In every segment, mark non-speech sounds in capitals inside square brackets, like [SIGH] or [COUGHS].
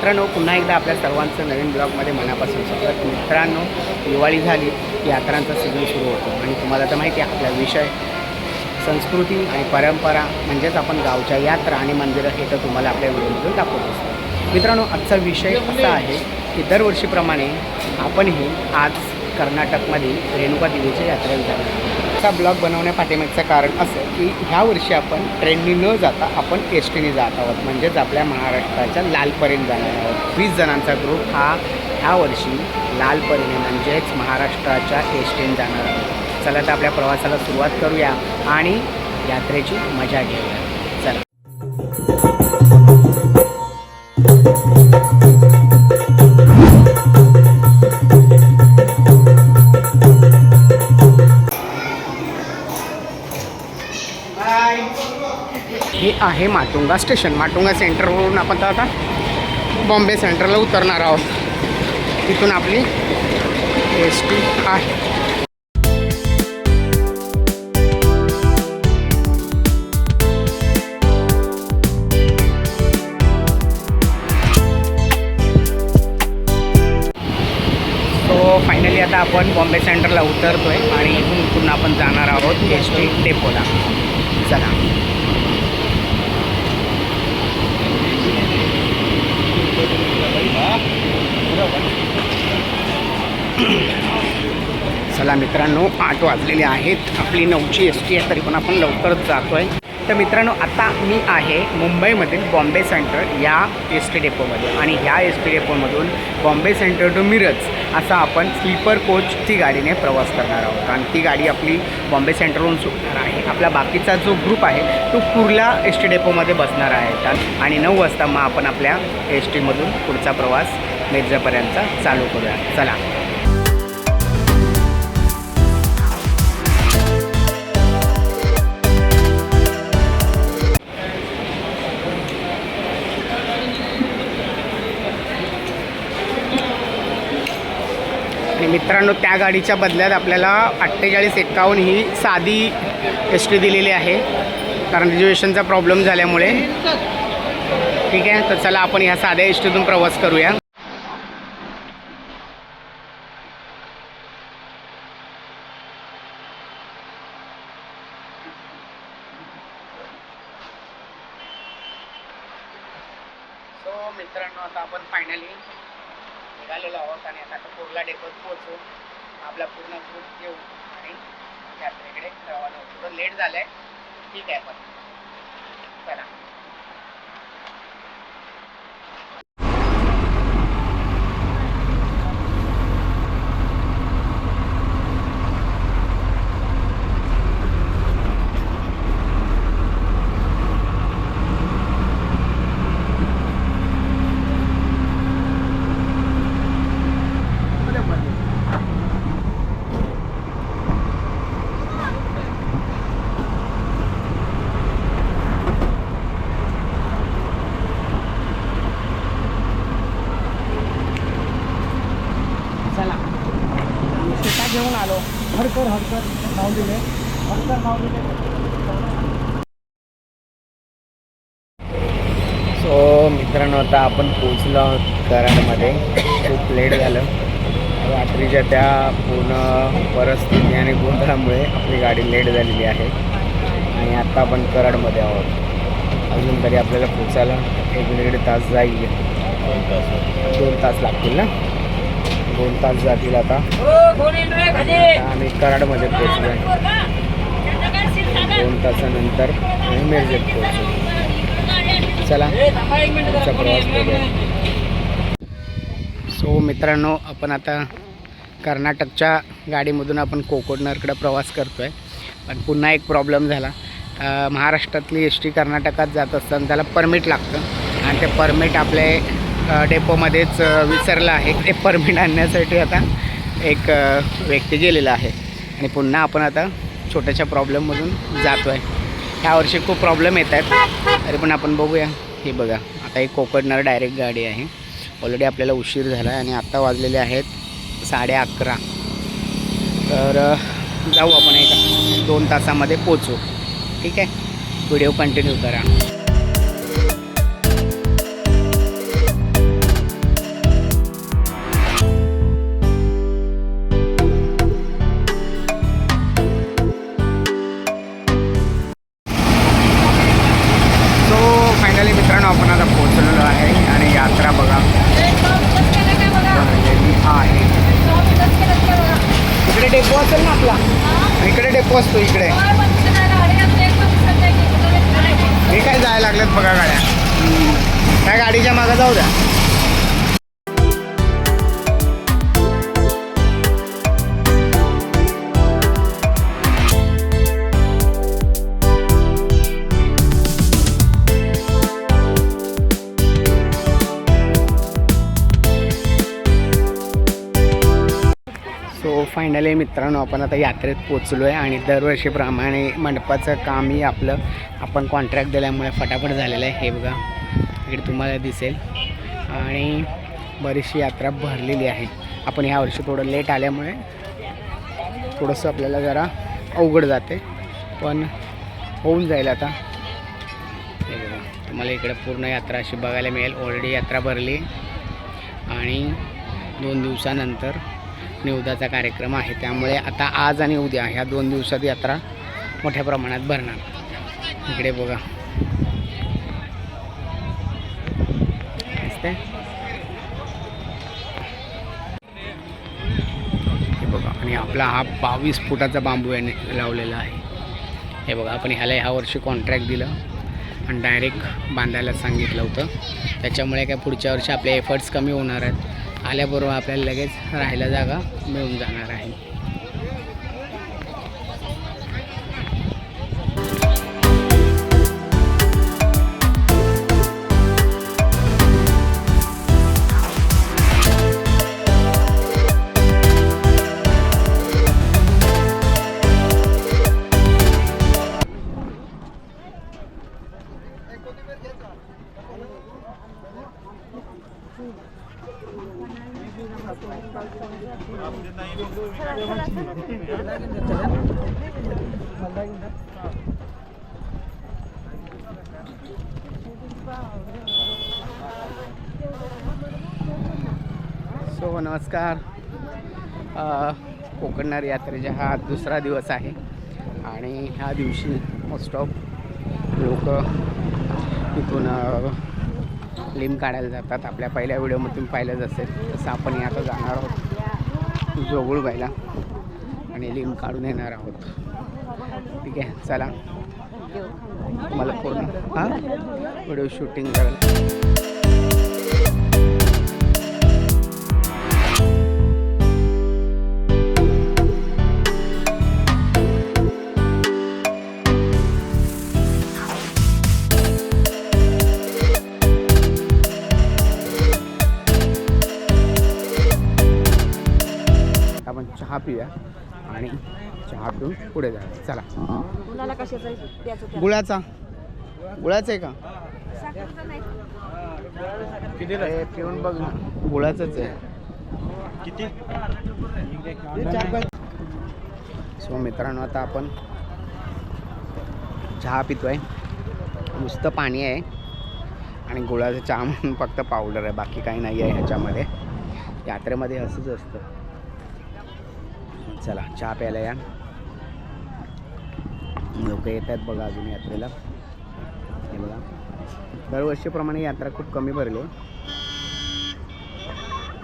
मित्रांनो पुन्हा एकदा आपल्या सर्वांचं नवीन ब्लॉगमध्ये मनापासून स्वागत. मित्रांनो दिवाळी झाली की यात्रांचा सीझन सुरू होतो. आणि तुम्हाला तर माहिती आहे आपला विषय संस्कृती आणि परंपरा म्हणजेच आपण गावच्या यात्रा आणि मंदिरं हे तर तुम्हाला आपल्या व्हिडिओमधून दाखवत असतो मित्रांनो आजचा विषय असा आहे की दरवर्षीप्रमाणे आपणही आज कर्नाटकमध्ये रेणुका देवीच्या यात्रेला जाणार आजचा ब्लॉग बनवण्या पाठीमागचं कारण असं की ह्या वर्षी आपण ट्रेननी न जाता आपण एस टीने जात आहोत. म्हणजेच आपल्या महाराष्ट्राच्या लालपर्यंत जाणार आहोत. वीस जणांचा ग्रुप हा ह्या वर्षी लालपर्यंत म्हणजेच महाराष्ट्राच्या एस टीने जाणार आहोत. चला तर आपल्या प्रवासाला सुरुवात करूया आणि यात्रेची मजा घेऊया. आहे माटुंगा स्टेशन. माटुंगा सेंटरवरून आपण तर आता बॉम्बे सेंटरला उतरणार आहोत. तिथून आपली एस टी आहे फायनली आता आपण बॉम्बे सेंटरला उतरतो आहे आणि इथून पुन्हा आपण जाणार आहोत एस टी डेपोला. चला. [COUGHS] चला मित्रांनो आठ वाजलेले आहेत. आपली नऊची एस टी आहे तरी पण आपण लवकरच जातो आहे तर मित्रांनो आता मी आहे मुंबईमधील बॉम्बे सेंटर या एस टी डेपोमध्ये. आणि ह्या एस टी डेपोमधून बॉम्बे सेंटर टू मिरज असा आपण स्लीपर कोचची गाडीने प्रवास करणार आहोत. आणि ती गाडी आपली बॉम्बे सेंटरवरून सुटणार आहे. आपला बाकीचा जो ग्रुप आहे तो कुर्ला एस टी डेपोमध्ये बसणार आहे. तर आणि नऊ वाजता मग आपण आपल्या एस टीमधून पुढचा प्रवास मिरजापर्यंतचा चालू करूया. चला. आणि मित्रांनो त्या गाडीच्या बदल्यात आपल्याला अठ्ठेचाळीस एक्कावन्न ही साधी एस टी दिलेली आहे. कारण रिझर्वेशनचा प्रॉब्लेम झाल्यामुळे. ठीक आहे तर चला आपण ह्या साध्या एस टीतून प्रवास करूया. सो मित्रांनो आता आपण फायनली निघालेलो आहोत आणि आता कुर्ला डेपोत पोहोचू. आपला पूर्ण ग्रुप घेऊ आणि यात्रेकडे रवाना होऊ. थोडं लेट झालं आहे ठीक आहे पण चला शेता घेऊन आलो हरकर हरकर नाव दिले हरकर नाव दिले सो मित्रांनो आता आपण पोचलो आहोत कराडमध्ये. खूप लेट झालं. रात्रीच्या त्या पूर्ण परिस्थिती आणि गोंधळामुळे आपली गाडी लेट झालेली आहे. आणि आत्ता आपण कराडमध्ये आहोत. अजून तरी आपल्याला पोचायला एक दीड तास जाईल. दोन तास लागतील ना? दोन तास जातील आता. आता आम्ही कराडमध्ये पोचलो आहे दोन तासानंतर आम्ही मिरजेत पोचलो चला. पुढचा प्रवास करूया सो मित्रांनो आपण आता कर्नाटकच्या गाडीमधून आपण कोकणनरकडे प्रवास करतो आहे पण पुन्हा एक प्रॉब्लेम झाला. महाराष्ट्रातली एस टी कर्नाटकात जात असताना त्याला परमिट लागतं. आणि ते परमिट आपले डेपोमध्येच विसरलं आहे. ते परमिट आणण्यासाठी आता एक व्यक्ती गेलेला आहे. आणि पुन्हा आपण आता छोट्याशा प्रॉब्लेममधून जातो आहे ह्या वर्षी खूप प्रॉब्लेम येत आहेत. तरी पण आपण बघूया. हे बघा आता एक कोकणनर डायरेक्ट गाडी आहे. ऑलरेडी आपल्याला उशीर झाला आहे आणि आत्ता वाजलेले आहेत साडे अकरा. तर जाऊ आपण एका दोन तासामध्ये पोचू ठीक आहे? व्हिडिओ कंटिन्यू करा. बसतो इकडे. हे काय जायला लागलेत बघा गाड्या. त्या गाडीच्या मागं जाऊ द्या. फायनली मित्रांनो आपण आता यात्रेत पोचलो आहे आणि दरवर्षीप्रमाणे मंडपाचं कामही आपलं आपण कॉन्ट्रॅक्ट दिल्यामुळे फटाफट झालेलं आहे. हे बघा इकडे तुम्हाला दिसेल. आणि बरीचशी यात्रा भरलेली आहे. आपण यावर्षी थोडं लेट आल्यामुळे थोडंसं आपल्याला जरा अवघड जाते पण होऊन जाईल आता. हे बघा तुम्हाला इकडे पूर्ण यात्रा अशी बघायला मिळेल. ऑलरेडी यात्रा भरली. आणि दोन दिवसानंतर निवदाचा कार्यक्रम आहे. त्यामुळे आता आज आणि उद्या ह्या दोन दिवसात यात्रा मोठ्या प्रमाणात भरणार. इकडे बघा. हे बघा आणि आपला हा बावीस फुटाचा बांबू याने लावलेला आहे. हे बघा आपण ह्याला ह्या वर्षी कॉन्ट्रॅक्ट दिलं आणि डायरेक्ट बांधायला सांगितलं होतं. त्याच्यामुळे काय पुढच्या वर्षी आपले एफर्ट्स कमी होणार आहेत. आल्याबरोबर आपल्याला लगेच राहायला जागा मिळून जाणार आहे. कोकणनार यात्रेचा हा दुसरा दिवस आहे. आणि ह्या दिवशी मोस्ट ऑफ लोक इथून लिंब काढायला जातात. आपल्या पहिल्या व्हिडिओमधून पाहिलंच असेल. तसं आपण आता जाणार आहोत जोगुळबाईला आणि लिंब काढून येणार आहोत. ठीक आहे चला. मला पूर्ण हां? व्हिडिओ शूटिंग करायला. पुढे जाऊया चला. कशाचा द्यायचं गुळाचा. गुळाचा आहे का? साखरेचा नाही. हे पिऊन बघ ना. गुळाचंच आहे. किती? सो मित्रांनो आता आपण चहा पितोय. नुसतं पाणी आहे. आणि गुळाचं चहा म्हणून फक्त पावडर आहे. बाकी काही नाही आहे ह्याच्यामध्ये. यात्रेमध्ये असंच असतं. चला चहा प्यायला या. लोक येत आहेत बघा अजून यात्रेला. हे बघा. दरवर्षीप्रमाणे यात्रा खूप कमी भरली. आहे.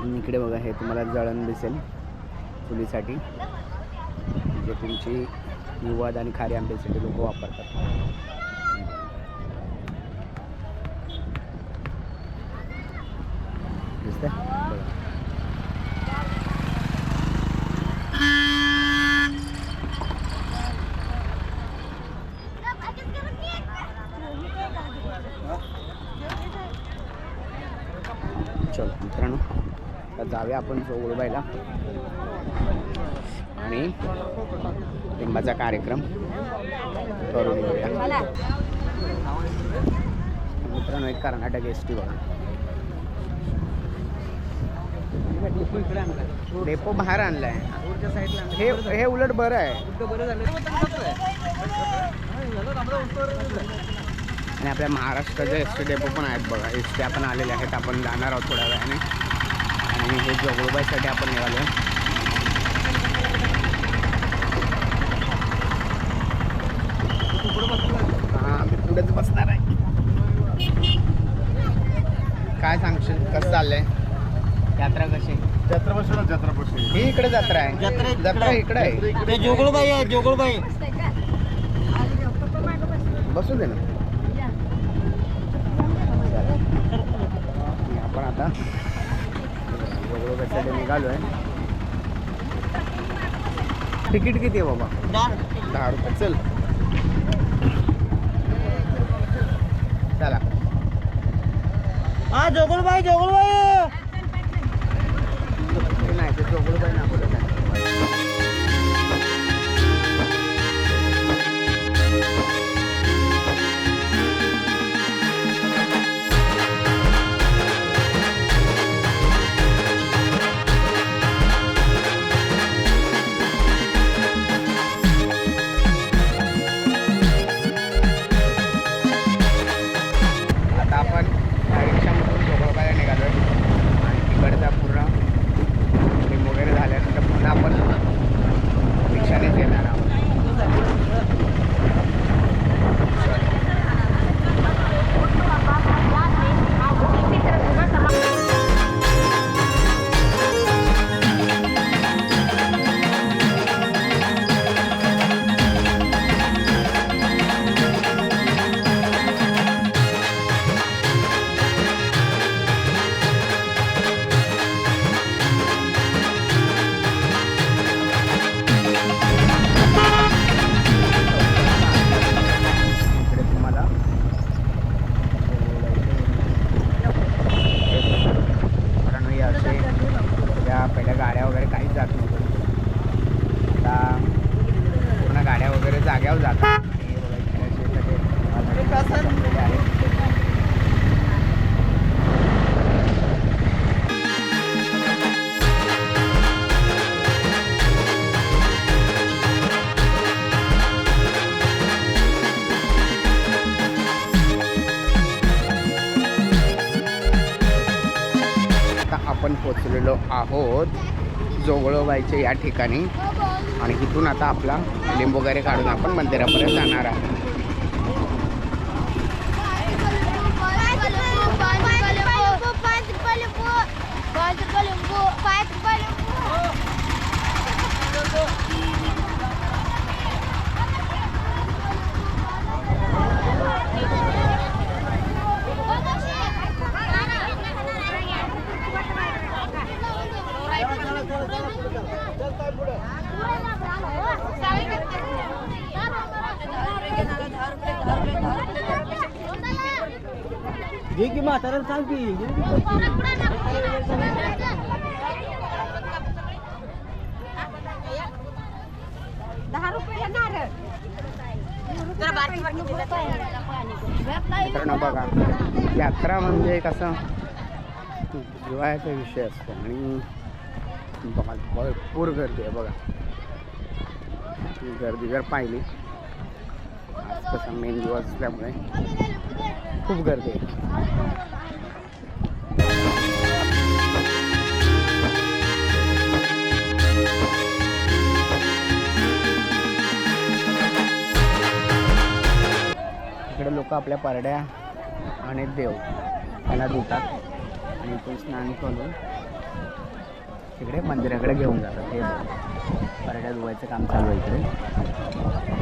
आणि इकडे बघा हे तुम्हाला जळण दिसेल चुलीसाठी. जे तुमची युवाद आणि खारी आंब्यासाठी लोक वापरतात. दिसतं बघा. चलो मित्रांनो आता जाऊया आपण जोगुळबाईला आणि लिंबाचा कार्यक्रम करून घेऊया. मित्रांनो एक कर्नाटक एस टी बघा. डेपो बाहेर आणलाय. हे हे उलट बरं आहे. आणि आपल्या महाराष्ट्राचे एस टी डेपो पण आहेत बघा. एस टी आपण आलेले आहेत. आपण जाणार आहोत थोड्या वेळाने. आणि हे जोगोबाईसाठी आपण निघालो. हां मी पुढेच बसणार आहे. काय सांगशील? कसं चाललंय? यात्रा कशी? जत्रा बसू ना जत्रा बसू. ही इकडे जत्रा आहे. जत्रा जत्रा इकडे आहे. ते जोगळबाई आहे जोगळबाई. बसू दे ना आपण आता वेगवेगळ्यासाठी निघालो आहे तिकीट किती आहे बाबा? दहा रुपये. चल. चला. हा जोगळबाई जोगळबाई नाही ते चोगडूबाई ना पहिल्या गाड्या वगैरे काहीच जात नव्हतं. आता पूर्ण गाड्या वगैरे जाग्यावर जातात. जायचे या ठिकाणी. आणि इथून आता आपला लिंब वगैरे काढून आपण मंदिरापर्यंत जाणार आहोत घे की म्हाताऱ्याला सांग की घे की. दहा रुपये येणार. मित्रांनो बघा. यात्रा म्हणजे कसं? जिवाळ्याचा विषय असतो आणि बघा भरपूर गर्दी आहे बघा. गर्दी जर पाहिली आज कसा मेन दिवस असल्यामुळे खूप गर्दी आहे. लोक आपल्या परड्या आणि देव त्यांना धुतात आणि इथून स्नान करून तिकडे मंदिराकडे घेऊन जातात. हे परड्या धुवायचं काम चालू आहे इकडे.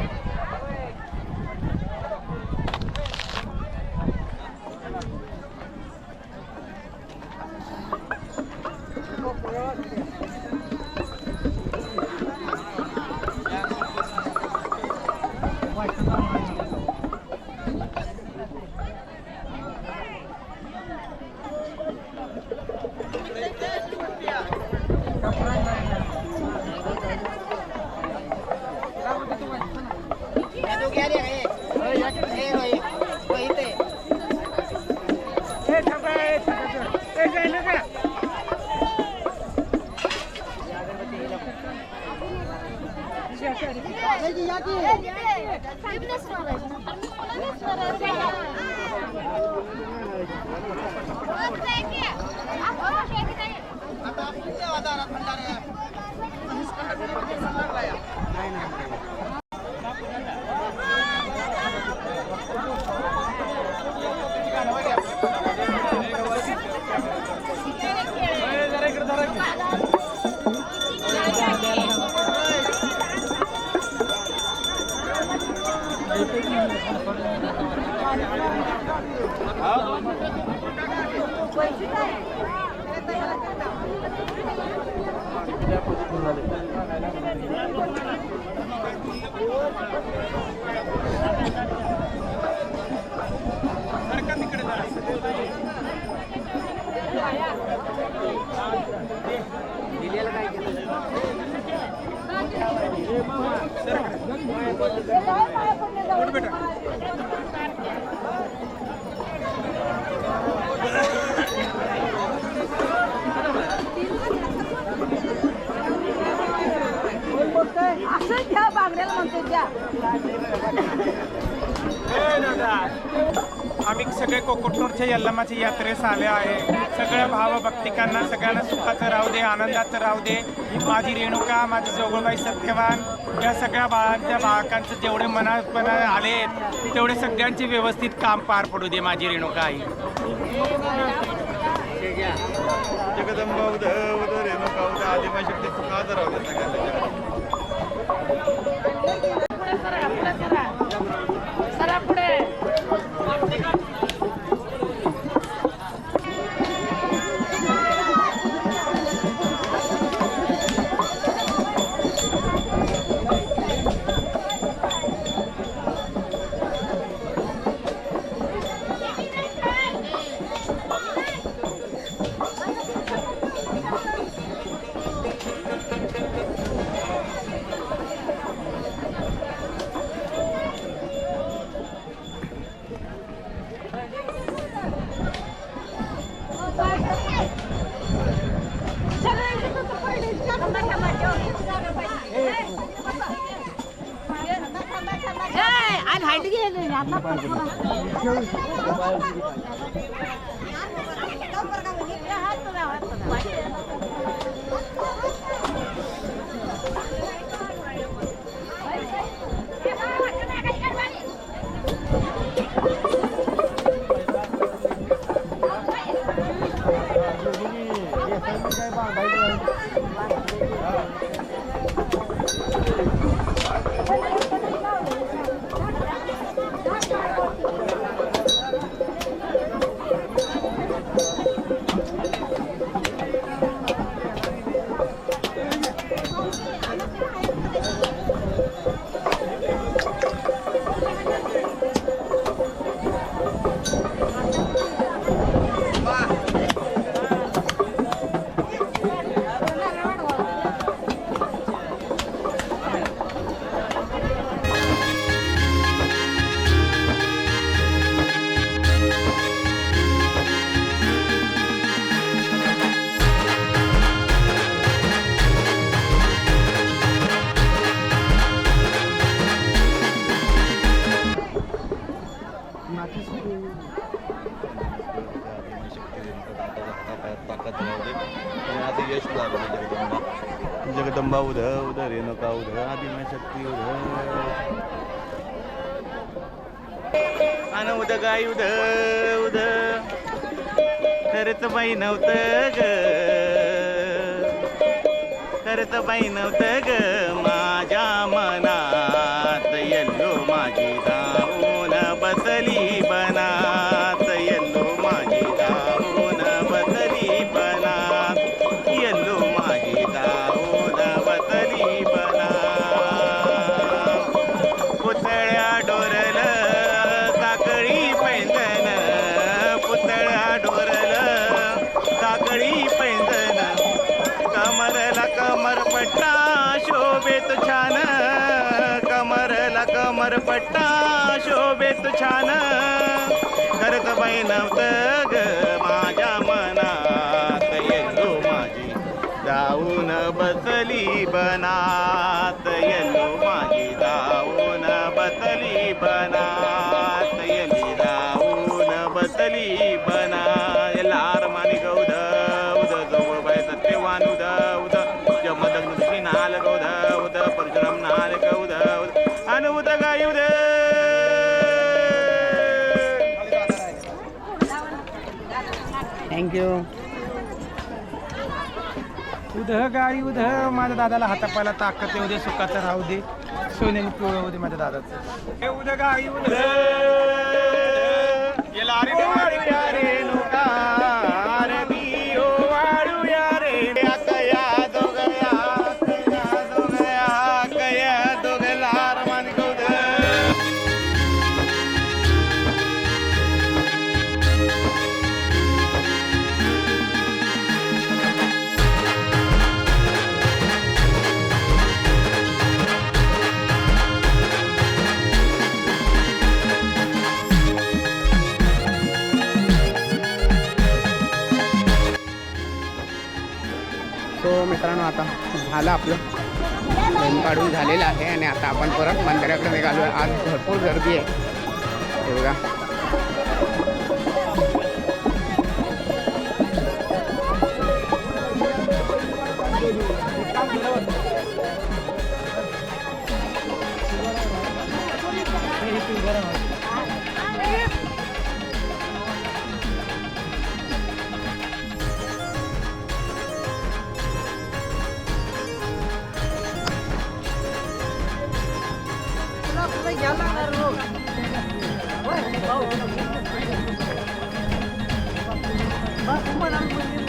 कोकटनूरच्या यल्लमाच्या यात्रेस आले आहे सगळ्या भाव भक्तिकांना सगळ्यांना सुखाचं राहू दे आनंदाचं राहू दे. माझी रेणुका माझी जोगोबाई सत्यवान या सगळ्या बाळांच्या बाळकांचं जेवढे मनात आले तेवढे सगळ्यांचे व्यवस्थित काम पार पडू दे माझी रेणुका आई जगदंबा उद उद रेणुका उद आदिमा शक्ती सुखात राहू दे सगळ्यांना. गेले आता रेणुका उद आदिमा शक्ती उद अन उद गाय उद उद. खरंच बाई नव्हतं ग. खरंच बाई नव्हतं ग माझ्या मना पट्टा शोभेत छान करत बाई ग माझ्या मनात. येलो माझी जाऊन बसली बनात. येलो माझी जाऊन बसली बनात. येली जाऊन बसली बना लार माने गौद उद जवळ बाय सत्यवान उद उद. जमदग्न दुसरी नाल गौद उद. परशुराम नाल गौद अन थँक्यू उधह गाडी उधह. माझ्या दादाला हातापायला ताकद येऊ दे सुखाचं राहू दे. सोन्याने पिवळं होते माझ्या दादाचं. हे उद्या गाई उद्या झालं आपलं दोन काढून झालेलं आहे आणि आता आपण परत मंदिराकडे निघालो आज भरपूर गर्दी आहे. हे बघा. Bakit mo lang mo yung